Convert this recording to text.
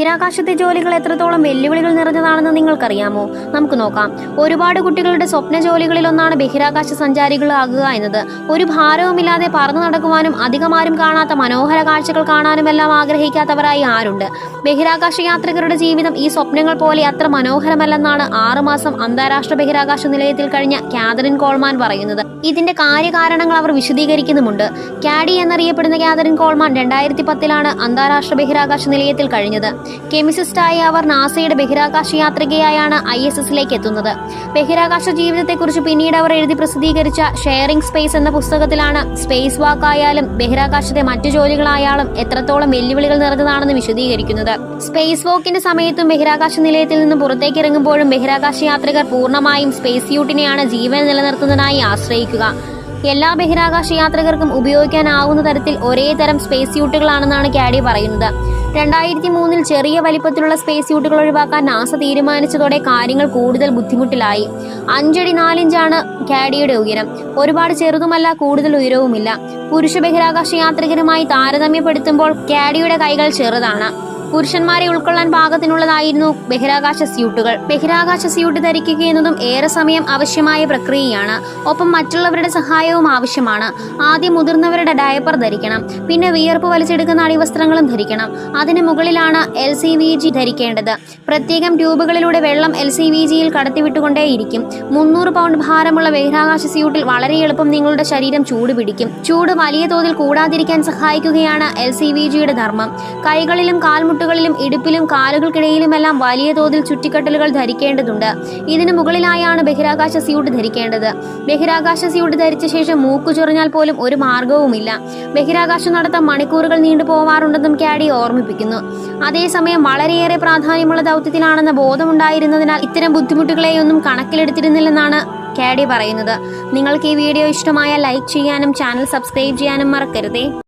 ബഹിരാകാശത്തെ ജോലികൾ എത്രത്തോളം വെല്ലുവിളികൾ നിറഞ്ഞതാണെന്ന് നിങ്ങൾക്കറിയാമോ? നമുക്ക് നോക്കാം. ഒരുപാട് കുട്ടികളുടെ സ്വപ്ന ജോലികളിലൊന്നാണ് ബഹിരാകാശ സഞ്ചാരികളാകുക എന്നത്. ഒരു ഭാരവുമില്ലാതെ പറന്നു നടക്കുവാനും അധികമാരും കാണാത്ത മനോഹര കാഴ്ചകൾ കാണാനുമെല്ലാം ആഗ്രഹിക്കാത്തവരായി ആരുണ്ട്? ബഹിരാകാശ യാത്രികരുടെ ജീവിതം ഈ സ്വപ്നങ്ങൾ പോലെ അത്ര മനോഹരമല്ലെന്നാണ് ആറുമാസം അന്താരാഷ്ട്ര ബഹിരാകാശ നിലയത്തിൽ കഴിഞ്ഞ കാതറിൻ കോൾമാൻ പറയുന്നത്. ഇതിന്റെ കാര്യകാരണങ്ങൾ അവർ വിശദീകരിക്കുന്നുമുണ്ട്. കാഡി എന്നറിയപ്പെടുന്ന കാതറിൻ കോൾമാൻ രണ്ടായിരത്തി പത്തിലാണ് അന്താരാഷ്ട്ര ബഹിരാകാശ നിലയത്തിൽ കഴിഞ്ഞത്. കെമിസിസ്റ്റായ അവർ നാസയുടെ ബഹിരാകാശ യാത്രികയായാണ് ഐ എസ് എസിലേക്ക് എത്തുന്നത്. ബഹിരാകാശ ജീവിതത്തെക്കുറിച്ച് പിന്നീട് അവർ എഴുതി പ്രസിദ്ധീകരിച്ച ഷെയറിംഗ് സ്പേസ് എന്ന പുസ്തകത്തിലാണ് സ്പേസ് വാക്കായാലും ബഹിരാകാശത്തെ മറ്റു ജോലികളായാലും എത്രത്തോളം വെല്ലുവിളികൾ നിറഞ്ഞതാണെന്ന് വിശദീകരിക്കുന്നത്. സ്പേസ് വാക്കിന്റെ സമയത്തും ബഹിരാകാശ നിലയത്തിൽ നിന്ന് പുറത്തേക്ക് ഇറങ്ങുമ്പോഴും ബഹിരാകാശ യാത്രികർ പൂർണമായും സ്പേസ് യൂട്ടിനെയാണ് ജീവൻ നിലനിർത്തുന്നതിനായി ആശ്രയിക്കുക. എല്ലാ ബഹിരാകാശ യാത്രികർക്കും ഉപയോഗിക്കാനാവുന്ന തരത്തിൽ ഒരേ തരം സ്പേസ് സ്യൂട്ടുകളാണെന്നാണ് കാഡി പറയുന്നത്. രണ്ടായിരത്തി മൂന്നിൽ ചെറിയ വലിപ്പത്തിലുള്ള സ്പേസ് സ്യൂട്ടുകൾ ഒഴിവാക്കാൻ നാസ തീരുമാനിച്ചതോടെ കാര്യങ്ങൾ കൂടുതൽ ബുദ്ധിമുട്ടിലായി. അഞ്ചടി നാലിഞ്ചാണ് കാഡിയുടെ ഉയരം. ഒരുപാട് ചെറുതുമല്ല കൂടുതൽ ഉയരവുമില്ല. പുരുഷ ബഹിരാകാശ യാത്രികരുമായി താരതമ്യപ്പെടുത്തുമ്പോൾ കാഡിയുടെ കൈകൾ ചെറുതാണ്. പുരുഷന്മാരെ ഉൾക്കൊള്ളാൻ പാകത്തിനുള്ളതായിരുന്നു ബഹിരാകാശ സ്യൂട്ടുകൾ. ബഹിരാകാശ സ്യൂട്ട് ധരിക്കുക എന്നതും ഏറെ സമയം ആവശ്യമായ പ്രക്രിയയാണ്. ഒപ്പം മറ്റുള്ളവരുടെ സഹായവും ആവശ്യമാണ്. ആദ്യം മുതിർന്നവരുടെ ഡയപ്പർ ധരിക്കണം. പിന്നെ വിയർപ്പ് വലിച്ചെടുക്കുന്ന അടിവസ്ത്രങ്ങളും ധരിക്കണം. അതിന് മുകളിലാണ് എൽ സി വി ജി ധരിക്കേണ്ടത്. പ്രത്യേകം ട്യൂബുകളിലൂടെ വെള്ളം എൽ സി വി ജിയിൽ കടത്തിവിട്ടുകൊണ്ടേയിരിക്കും. മുന്നൂറ് പൗണ്ട് ഭാരമുള്ള ബഹിരാകാശ സ്യൂട്ടിൽ വളരെ എളുപ്പം നിങ്ങളുടെ ശരീരം ചൂട് പിടിക്കും ചൂട് വലിയ തോതിൽ കൂടാതിരിക്കാൻ സഹായിക്കുകയാണ് എൽ സി വി ജിയുടെ ധർമ്മം. കൈകളിലും കാൽമുട്ടുകളിലും ഇടുപ്പിലും കാലുകൾക്കിടയിലുമെല്ലാം വലിയ തോതിൽ ചുറ്റിക്കട്ടലുകൾ ധരിക്കേണ്ടതുണ്ട്. ഇതിനു മുകളിലായാണ് ബഹിരാകാശ സ്യൂട്ട് ധരിക്കേണ്ടത്. ബഹിരാകാശ സ്യൂട്ട് ധരിച്ച ശേഷം മൂക്കു ചൊറിഞ്ഞാൽ പോലും ഒരു മാർഗവുമില്ല ബഹിരാകാശം നടത്തം മണിക്കൂറുകൾ നീണ്ടു പോവാറുണ്ടെന്നും കാഡി ഓർമ്മിപ്പിക്കുന്നു. അതേസമയം വളരെയേറെ പ്രാധാന്യമുള്ള ദൗത്യത്തിലാണെന്ന ബോധമുണ്ടായിരുന്നതിനാൽ ഇത്തരം ബുദ്ധിമുട്ടുകളെയൊന്നും കണക്കിലെടുത്തിരുന്നില്ലെന്നാണ് കാഡി പറയുന്നത്. നിങ്ങൾക്ക് ഈ വീഡിയോ ഇഷ്ടമായ ലൈക്ക് ചെയ്യാനും ചാനൽ സബ്സ്ക്രൈബ് ചെയ്യാനും മറക്കരുതേ.